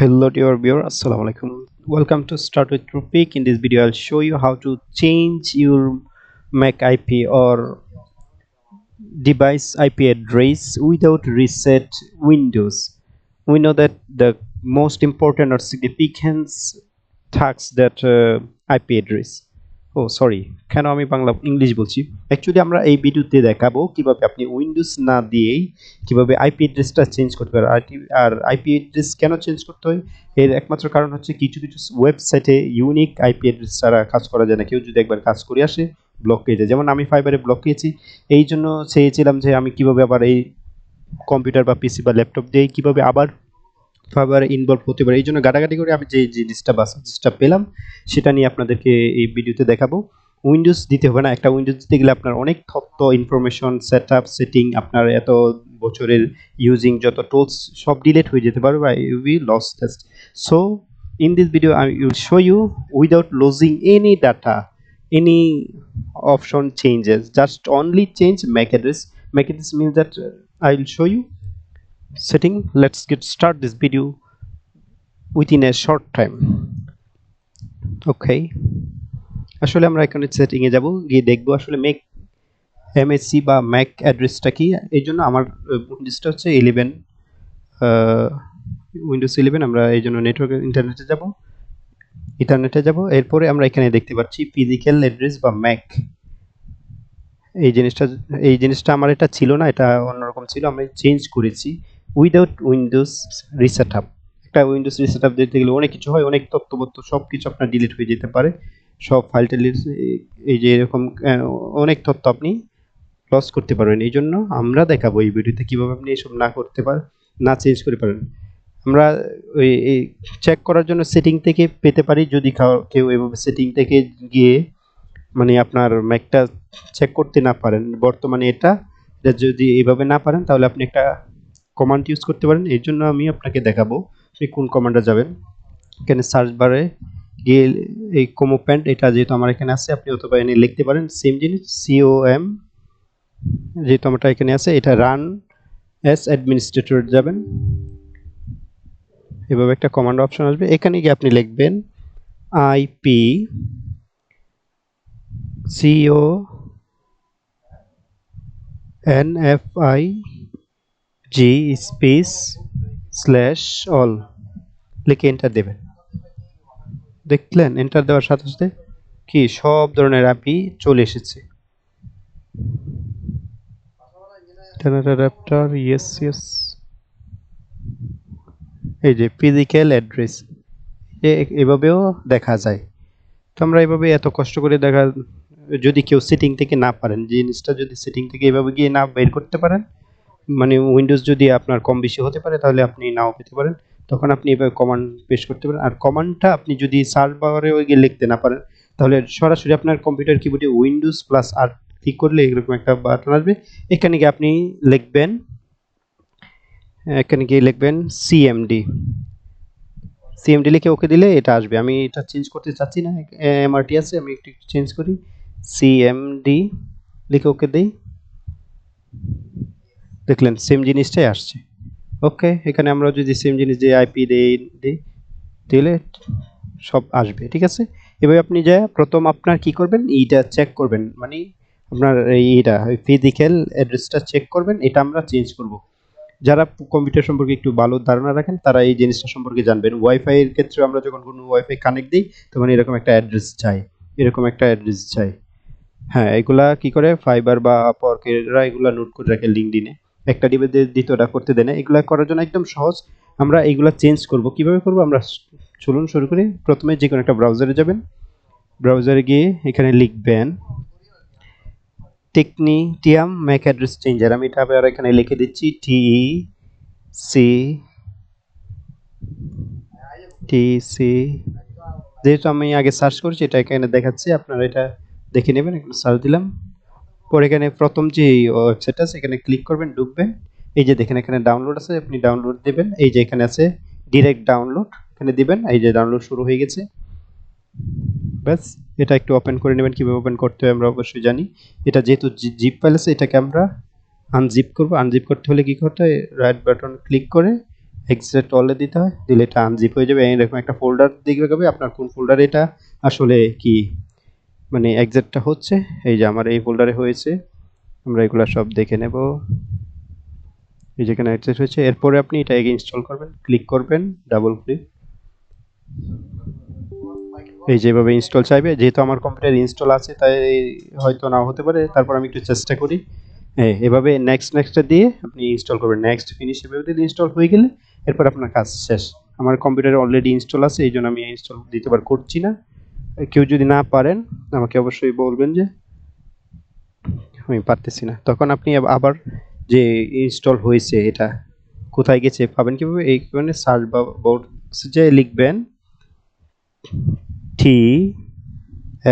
Hello dear viewer, Assalamu alaikum. Welcome to Start with Tropic. In this video, I'll show you how to change your Mac IP or device IP address without reset Windows. We know that the most important or significant task that uh, IP address. ও sorry কেন আমি Bangla, English বলছি? Actually আমরা এই ভিডিওতে দেখাবো কীভাবে আপনি উইন্ডোজ না দিয়েই কীভাবে আইপি অ্যাড্রেসটা চেঞ্জ করতে পারেন। আর আইপি অ্যাড্রেস কেন চেঞ্জ করতে হয়? এর একমাত্র কারণ হচ্ছে কিছু কিছু ওয়েবসাইটে ইউনিক আইপি অ্যাড্রেস ছাড়া কাজ করা যায় না। কেউ যদি একবার কাজ করে আসে ব্লক পেয়ে যায়। যেমন আমি ফাইবারে ব্লক পেয়েছি, এই জন্য চেয়েছিলাম যে আমি কীভাবে আবার এই কম্পিউটার বা পিসি বা ল্যাপটপ দিয়ে কীভাবে আবার ফাইবারে ইনভলভ হতে পারে। এই জন্য গাটাগাটি করে আমি যে জিনিসটা বা সাজেসটা পেলাম সেটা নিয়ে আপনাদেরকে এই ভিডিওতে দেখাবো। উইন্ডোজ দিতে হবে না একটা উইন্ডোজ দিতে গেলে আপনার অনেক তথ্য ইনফরমেশন সেট আপ সেটিং আপনার এত বছরের ইউজিং যত টুলস সব ডিলেট হয়ে যেতে পারে বা you be loss test so in this video I will show you without losing any data any option changes. Just only change MAC address. MAC address means that uh, will show you setting, let's get start this video within a short time. Okay. আসলে আমরা এখানে setting এ যাব, গিয়ে দেখব আসলে Mac MSc বা Mac অ্যাড্রেসটা কি। এই জন্য আমার উইন্ডোজটা হচ্ছে ইলেভেন উইন্ডোজ ইলেভেন আমরা এই জন্য নেটওয়ার্ক ইন্টারনেটে যাব। ইন্টারনেটে যাব, এরপরে আমরা এখানে দেখতে পাচ্ছি ফিজিক্যাল অ্যাড্রেস বা ম্যাক এই জিনিসটা এই জিনিসটা আমার এটা ছিল না, এটা অন্যরকম ছিল, আমি চেঞ্জ করেছি। উইদাউট উইন্ডোজ রিসেট আপ একটা উইন্ডোজ রিসেট আপ দিতে গেলে অনেক কিছু হয়, অনেক তথ্যবত্ত সব কিছু আপনার ডিলিট হয়ে যেতে পারে। সব ফাইল এই যে এরকম অনেক তথ্য আপনি লস করতে পারবেন। এই জন্য আমরা দেখাবো এই ভিডিওতে কীভাবে আপনি এসব না করতে পারেন না চেঞ্জ করে পারেন। আমরা ওই চেক করার জন্য সেটিং থেকে পেতে পারি, যদি কেউ এভাবে সেটিং থেকে গিয়ে মানে আপনার ম্যাকটা চেক করতে না পারেন। বর্তমানে এটা, যদি এইভাবে না পারেন, তাহলে আপনি একটা কমান্ড ইউজ করতে পারেন, এর জন্য আমি আপনাকে দেখাবো আপনি কোন কমান্ডে যাবেন। এখানে সার্চ বারে গিয়ে এই কোমো প্যান্ট এটা যেহেতু আমার এখানে আছে, আপনি অথবা এনে লিখতে পারেন সেম জিনিস সিও এম যেহেতু আমারটা এখানে আছে, এটা রান এস অ্যাডমিনিস্ট্রেটর যাবেন। এভাবে একটা কমান্ড অপশন আসবে, এখানে গিয়ে আপনি লিখবেন IP co N F I G space slash all লিখে এন্টার দেবেন। দেখলেন এন্টার দেওয়ার সাথে সাথে কি, সব ধরনের অ্যাপই চলে এসেছে। ইয়েস ইয়েস এই যে ফিজিক্যাল অ্যাড্রেস এভাবেও দেখা যায়। তো আমরা এভাবে এত কষ্ট করে দেখা, যদি কেউ সেটিং থেকে না পারেন, জিনিসটা যদি সেটিং থেকে এভাবে গিয়ে না বের করতে পারেন মানে উইন্ডোজ যদি আপনার কম বেশি হতে পারে, তাহলে আপনি নাও পেতে পারেন। তখন আপনি এভাবে কমান্ড পেশ করতে পারেন। আর কমান্ডটা আপনি যদি সার্চ বারে ওই গিয়ে লিখতে না পারেন, তাহলে সরাসরি আপনার কম্পিউটার কিবোর্ডে উইন্ডোজ প্লাস আর ক্লিক করলে এরকম একটা বাটন আসবে। এখানে গিয়ে আপনি লিখবেন, এখানে গিয়ে লিখবেন সিএমডি সিএমডি লিখে ওকে দিলে এটা আসবে। আমি এটা চেঞ্জ করতে চাচ্ছি না। এমআরটি আছে, আমি একটু চেঞ্জ করি। সিএমডি লিখে ওকে দিই। দেখলেন সেম জিনিসটাই আসছে। ওকে এখানে আমরা যদি সেম জিনিস দিয়ে আইপি দিই দিই, দিলে সব আসবে, ঠিক আছে? এভাবে আপনি যা, প্রথম আপনার কি করবেন? এইটা চেক করবেন। মানে আপনার এইটা ফিজিক্যাল অ্যাড্রেসটা চেক করবেন, এটা আমরা চেঞ্জ করব। যারা কম্পিউটার সম্পর্কে একটু ভালো ধারণা রাখেন, তারা এই জিনিসটা সম্পর্কে জানবেন। ওয়াইফাই এর ক্ষেত্রে আমরা যখন কোনো ওয়াইফাই কানেক্ট দিই, তখন এরকম একটা অ্যাড্রেস চাই। এরকম একটা অ্যাড্রেস চাই। হ্যাঁ এগুলা কি করে? ফাইবার বা আপওয়ার্কেরা এগুলা নোট করে রাখে লিঙ্কডিনে একটা ডিবে দ্বিতীয়টা করতে দেয় না। এগুলো করার জন্য একদম সহজ। আমরা এগুলা চেঞ্জ করব। কীভাবে করব? আমরা চলুন শুরু করি। প্রথমে যে কোনো একটা ব্রাউজারে যাবেন। ব্রাউজারে গিয়ে এখানে লিখবেন টেকনিটিয়াম ম্যাক অ্যাড্রেস চেঞ্জার আমি এটা আবার এখানে লিখে দিচ্ছি টি সি টি সি যেহেতু আমি আগে সার্চ করছি, এটা এখানে দেখাচ্ছি। আপনারা এটা দেখে নেবেন। এখানে সার্চ দিলাম। পরে এখানে প্রথম যে আছে, এখানে ক্লিক করবেন, ঢুকবেন। এই যে দেখেন, এখানে ডাউনলোড আছে, আপনি ডাউনলোড দেবেন। এই যে এখানে আছে ডিরেক্ট ডাউনলোড এখানে দিবেন, এই যে ডাউনলোড শুরু হয়ে গেছে। ব্যাস, এটা একটু ওপেন করে নেবেন। কীভাবে ওপেন করতে হবে আমরা অবশ্যই জানি। এটা যেহেতু জিপ ফাইল আছে, এটাকে আমরা আনজিপ করব। আনজিপ করতে হলে কি করতে হয়? রাইট বাটন ক্লিক করে এক্সিট অলে দিতে হয়। দিলে এটা আনজিপ হয়ে যাবে। এরকম একটা ফোল্ডার দেখবে আপনার কোন ফোল্ডার এটা আসলে কি? মানে এক্সিটটা হচ্ছে, এই যে আমার এই ফোল্ডারে হয়েছে, আমরা এগুলো সব দেখে নেব। এই যেখানে এক্সিট হয়েছে, এরপরে আপনি এটা ইনস্টল করবেন ক্লিক করবেন ডাবল ক্লিক এই যেভাবে ইনস্টল চাইবে, যেহেতু আমার কম্পিউটার ইনস্টল আছে, তাই হয়তো নাও হতে পারে, তারপর আমি একটু চেষ্টা করি। হ্যাঁ এভাবে নেক্সট নেক্সটটা দিয়ে আপনি ইনস্টল করবেন। নেক্সট ফিনিশ এভাবে দিলে ইনস্টল হয়ে গেলে, এরপর আপনার কাজ শেষ। আমার কম্পিউটারে অলরেডি ইনস্টল আছে, এই জন্য আমি ইনস্টল দিতে পার করছি না। কেউ যদি না পারেন, আমাকে অবশ্যই বলবেন যে আমি পারতেছি না। তখন আপনি আবার যে ইনস্টল হয়েছে এটা, কোথায় গেছে পাবেন কীভাবে? এই মানে সার্চ বা বোর্ড যে লিখবেন T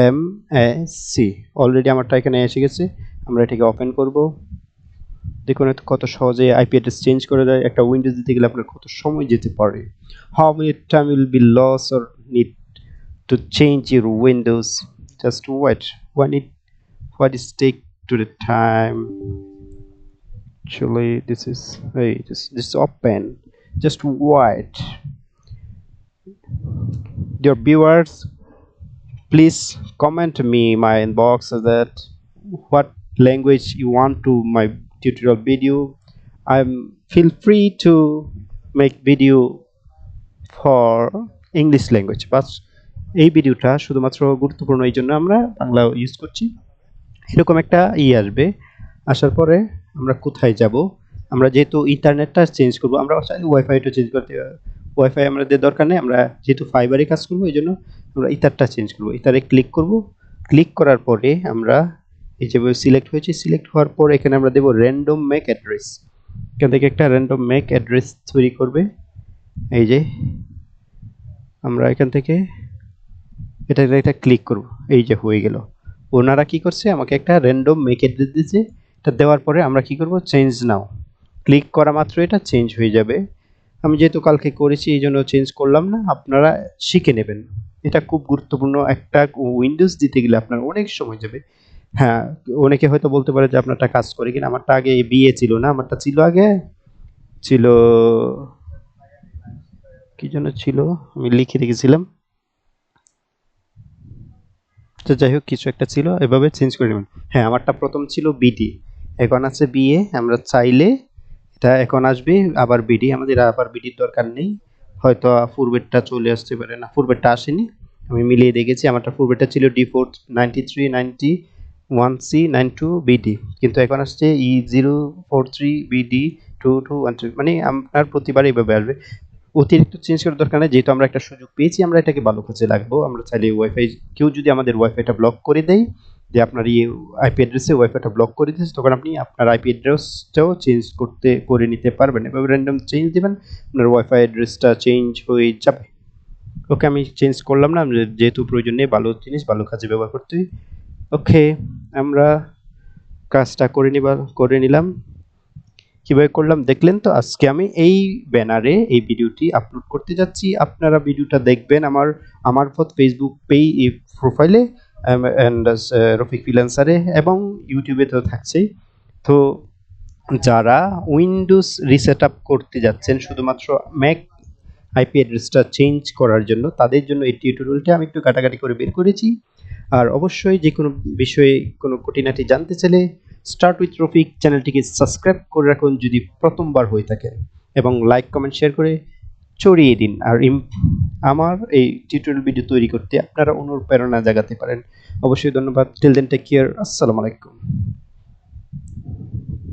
M A C already আমারটা এখানে এসে গেছে, আমরা এটাকে ওপেন করব। দেখুন এত, কত সহজে আইপি অ্যাড্রেস চেঞ্জ করে দেয়। একটা উইন্ডোজ দিতে গেলে আপনার কত সময় যেতে পারে। How many time will be loss or need to change your windows. Just wait. What it what is take to the time actually this is hey this this open. Just wait. Dear viewers please comment me my inbox so that what language you want to my tutorial video. I'm feel free to make video for english language but এই ভিডিওটা শুধুমাত্র গুরুত্বপূর্ণ এই জন্য আমরা Bangla use করছি। এরকম একটা ই আসবে। আসার পরে আমরা কোথায় যাব? আমরা যেহেতু ইন্টারনেটটা চেঞ্জ করব, আমরা ওয়াইফাইটা চেঞ্জ করতে। ওয়াইফাই আমাদের দরকার নেই, আমরা যেহেতু ফাইবারে কাজ করব, এই জন্য আমরা ইতারটা চেঞ্জ করব। ইতারে ক্লিক করব। ক্লিক করার পরে আমরা এই যে সিলেক্ট হয়েছে সিলেক্ট হওয়ার পর এখানে আমরা দেবো র্যান্ডম মেক অ্যাড্রেস এখান থেকে একটা র্যান্ডম মেক অ্যাড্রেস তৈরি করবে। এই যে আমরা এখান থেকে এটা এটা ক্লিক করব। এই যে হয়ে গেল। ওনারা কি করছে? আমাকে একটা র্যান্ডম মেক দিয়েছে এটা দেওয়ার পরে আমরা কি করব? চেঞ্জ নাও ক্লিক করা মাত্র এটা চেঞ্জ হয়ে যাবে। আমি যেহেতু কালকে করেছি, এই জন্য চেঞ্জ করলাম না। আপনারা শিখে নেবেন। এটা খুব গুরুত্বপূর্ণ একটা উইন্ডোজ দিতে গেলে আপনার অনেক সময় যাবে। হ্যাঁ অনেকে হয়তো বলতে পারে যে আপনারটা কাজ করে কিনা। আমারটা আগে বিয়ে ছিল না, আমারটা ছিল আগে? ছিল, কি যেন ছিল? আমি লিখে রেখেছিলাম। তো যাই হোক, কিছু একটা ছিল, এভাবে চেঞ্জ করে নেবেন। হ্যাঁ আমারটা প্রথম ছিল বিডি এখন আছে বিএ আমরা চাইলে এটা এখন আসবে আবার বিডি আমাদের আবার বিডির দরকার নেই। হয়তো পূর্বেরটা চলে আসতে পারে না, পূর্বেরটা আসেনি। আমি মিলিয়ে দেখেছি, আমারটা পূর্বেরটা ছিল D four ninety three ninety one C nine two BD কিন্তু এখন আসছে E zero four three BD two two one three মানে আপনার প্রতিবার এইভাবে আসবে। অতিরিক্ত চেঞ্জ করার দরকার নেই, যেহেতু আমরা একটা সুযোগ পেয়েছি, আমরা এটাকে ভালো কাজে লাগবো। আমরা চাইলে ওয়াইফাই কেউ যদি আমাদের ওয়াইফাইটা ব্লক করে দেয়, যে আপনার ইয়ে আইপি অ্যাড্রেসে ওয়াইফাইটা ব্লক করে দিয়েছে, তখন আপনি আপনার আইপি অ্যাড্রেসটাও চেঞ্জ করতে, করে নিতে পারবেন। এভাবে র্যান্ডম চেঞ্জ দেবেন, আপনার ওয়াইফাই অ্যাড্রেসটা চেঞ্জ হয়ে যাবে। ওকে, আমি চেঞ্জ করলাম না যেহেতু প্রয়োজন নেই, ভালো জিনিস, ভালো কাজে ব্যবহার করতে। ওকে, আমরা কাজটা করে নিবা, করে নিলাম। কীভাবে করলাম দেখলেন তো? আজকে আমি এই ব্যানারে এই ভিডিওটি আপলোড করতে যাচ্ছি। আপনারা ভিডিওটা দেখবেন আমার আমার পথ ফেসবুক পেই প্রোফাইলে অ্যান্ড রফিক ফ্রিল্যান্সারে এবং ইউটিউবে তো থাকছেই। তো যারা উইন্ডোজ রিসেট আপ করতে যাচ্ছেন, শুধুমাত্র ম্যাক আইপি অ্যাড্রেসটা চেঞ্জ করার জন্য, তাদের জন্য এই টিউটোরিয়ালটা আমি একটু কাটাকাটি করে বের করেছি। আর অবশ্যই যে কোনো বিষয়ে কোনো খুঁটিনাটি জানতে চাইলে স্টার্ট উইথ রফিক চ্যানেলটিকে সাবস্ক্রাইব করে রাখুন যদি প্রথমবার হয়ে থাকে এবং লাইক কমেন্ট শেয়ার করে ছড়িয়ে দিন। আর আমার এই টিউটোরিয়াল ভিডিও তৈরি করতে আপনারা অনুপ্রেরণা জাগাতে পারেন। অবশ্যই ধন্যবাদ। টিল দেন টেক কেয়ার আসসালামু আলাইকুম।